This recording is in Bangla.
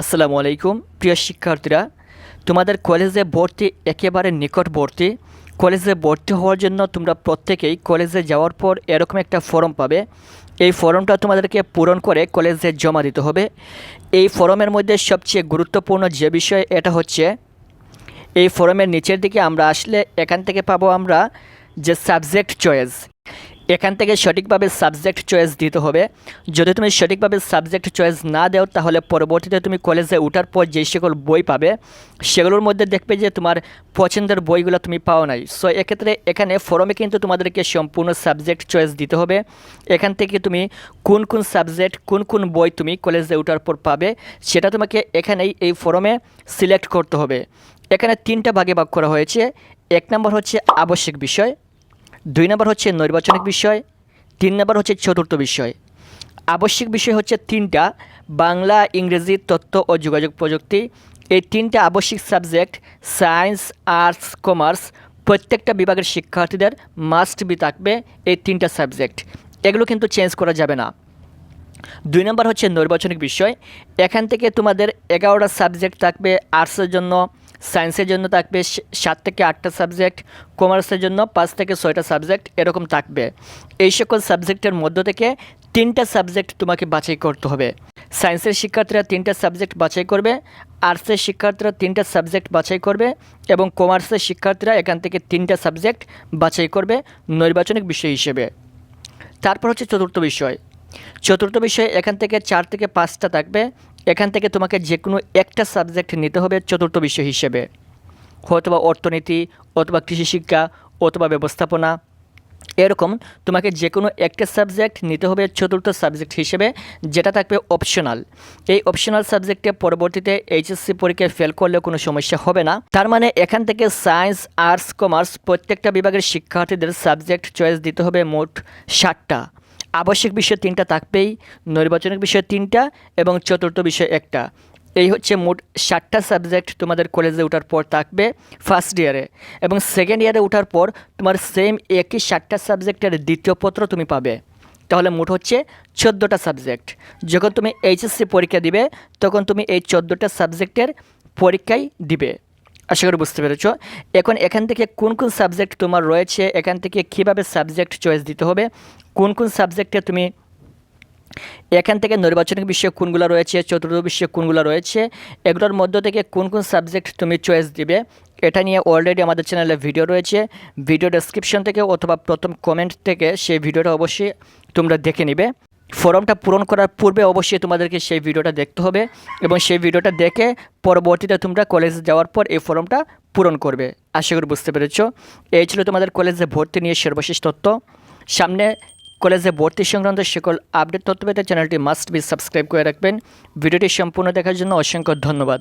আসসালামু আলাইকুম। প্রিয় শিক্ষার্থীরা, তোমাদের কলেজে ভর্তি একেবারে নিকটবর্তী কলেজে ভর্তি হওয়ার জন্য তোমরা প্রত্যেকেই কলেজে যাওয়ার পর এরকম একটা ফর্ম পাবে। এই ফর্মটা তোমাদেরকে পূরণ করে কলেজে জমা দিতে হবে। এই ফর্মের মধ্যে সবচেয়ে গুরুত্বপূর্ণ যে বিষয়, এটা হচ্ছে এই ফর্মের নিচের দিকে আমরা আসলে এখান থেকে পাবো আমরা যে সাবজেক্ট চয়েস। এখান থেকে সঠিকভাবে সাবজেক্ট চয়েস দিতে হবে। যদি তুমি সঠিকভাবে সাবজেক্ট চয়েস না দাও, তাহলে পরবর্তীতে তুমি কলেজে ওঠার পর যে সকল বই পাবে, সেগুলোর মধ্যে দেখবে যে তোমার পছন্দের বইগুলো তুমি পাও নাই। সো এক্ষেত্রে এখানে ফরমে কিন্তু তোমাদেরকে সম্পূর্ণ সাবজেক্ট চয়েস দিতে হবে। এখান থেকে তুমি কোন কোন সাবজেক্ট কোন কোন বই তুমি কলেজে ওঠার পর পাবে, সেটা তোমাকে এখানেই এই ফরমে সিলেক্ট করতে হবে। এখানে তিনটা ভাগে ভাগ করা হয়েছে। এক নম্বর হচ্ছে আবশ্যিক বিষয়। দুই নম্বর হচ্ছে নৈর্বাচনিক বিষয়, তিন নম্বর হচ্ছে চতুর্থ বিষয়। আবশ্যিক বিষয় হচ্ছে তিনটা, বাংলা, ইংরেজি, তথ্য ও যোগাযোগ প্রযুক্তি। এই তিনটা আবশ্যিক সাবজেক্ট, সায়েন্স, আর্টস, কমার্স, প্রত্যেকটা বিভাগের শিক্ষার্থীদের মাস্ট বি থাকবে এই তিনটা সাবজেক্ট। এগুলো কিন্তু চেঞ্জ করা যাবে না। দুই নম্বর হচ্ছে নৈর্বাচনিক বিষয়। এখান থেকে তোমাদের এগারোটা সাবজেক্ট থাকবে আর্টসের জন্য সায়েন্সের জন্য থাকবে সাত থেকে আটটা সাবজেক্ট, কমার্সের জন্য পাঁচ থেকে ছয়টা সাবজেক্ট এরকম থাকবে। এই সকল সাবজেক্টের মধ্য থেকে তিনটা সাবজেক্ট তোমাকে বাছাই করতে হবে। সায়েন্সের শিক্ষার্থীরা তিনটা সাবজেক্ট বাছাই করবে, আর্টসের শিক্ষার্থীরা তিনটা সাবজেক্ট বাছাই করবে এবং কমার্সের শিক্ষার্থীরা এখান থেকে তিনটা সাবজেক্ট বাছাই করবে নৈর্বাচনিক বিষয় হিসেবে। তারপর হচ্ছে চতুর্থ বিষয়। চতুর্থ বিষয়ে এখান থেকে চার থেকে পাঁচটা থাকবে এখান থেকে তোমাকে যে কোনো একটা সাবজেক্ট নিতে হবে চতুর্থ বিষয় হিসেবে। অথবা অর্থনীতি, অথবা কৃষি শিক্ষা, অথবা ব্যবস্থাপনা। এরকম তোমাকে যে কোনো একটা সাবজেক্ট নিতে হবে চতুর্থ সাবজেক্ট হিসেবে, যেটা থাকবে অপশনাল এই অপশনাল সাবজেক্টে পরবর্তীতে এইচএসসি পরীক্ষায় ফেল করলেও কোনো সমস্যা হবে না। তার মানে এখান থেকে সায়েন্স আর্টস কমার্স প্রত্যেকটা বিভাগের শিক্ষার্থীদের সাবজেক্ট চয়েস দিতে হবে মোট ষাটটা। আবশ্যিক বিষয় তিনটা থাকবেই নৈর্বাচনিক বিষয় তিনটা এবং চতুর্থ বিষয় একটা। এই হচ্ছে মোট ষাটটা সাবজেক্ট তোমাদের কলেজে ওঠার পর থাকবে ফার্স্ট ইয়ারে এবং সেকেন্ড ইয়ারে ওঠার পর তোমার সেম একই ষাটটা সাবজেক্টের দ্বিতীয় পত্র তুমি পাবে। তাহলে মোট হচ্ছে চোদ্দোটা সাবজেক্ট যখন তুমি এইচএসসি পরীক্ষা দিবে, তখন তুমি এই চোদ্দোটা সাবজেক্টের পরীক্ষাই দিবে। আশা করি বুঝতে পেরেছ। এখন এখান থেকে কোন কোন সাবজেক্ট তোমার রয়েছে, এখান থেকে কীভাবে সাবজেক্ট চয়েস দিতে হবে, কোন কোন সাবজেক্টে তুমি এখান থেকে নির্বাচনিক বিষয় কোনগুলো রয়েছে, চতুর্থ বিষয় কোনগুলো রয়েছে, এগুলোর মধ্য থেকে কোন কোন সাবজেক্ট তুমি চয়েস দিবে, এটা নিয়ে অলরেডি আমাদের চ্যানেলে ভিডিও রয়েছে। ভিডিও ডেসক্রিপশন থেকে অথবা প্রথম কমেন্ট থেকে সেই ভিডিওটা অবশ্যই তোমরা দেখে নিবে। ফর্মটা পূরণ করার পূর্বে অবশ্যই তোমাদেরকে সেই ভিডিওটা দেখতে হবে এবং সেই ভিডিওটা দেখে পরবর্তীতে তোমরা কলেজে যাওয়ার পর এই ফর্মটা পূরণ করবে। আশা করি বুঝতে পেরেছ? এই ছিল তোমাদের কলেজে ভর্তি নিয়ে সর্বশেষ তথ্য। সামনে কলেজে ভর্তি সংক্রান্ত সকল আপডেট তথ্য পেতে চ্যানেলটি মাস্ট বি সাবস্ক্রাইব করে রাখবেন। ভিডিওটি সম্পূর্ণ দেখার জন্য অসংখ্য ধন্যবাদ।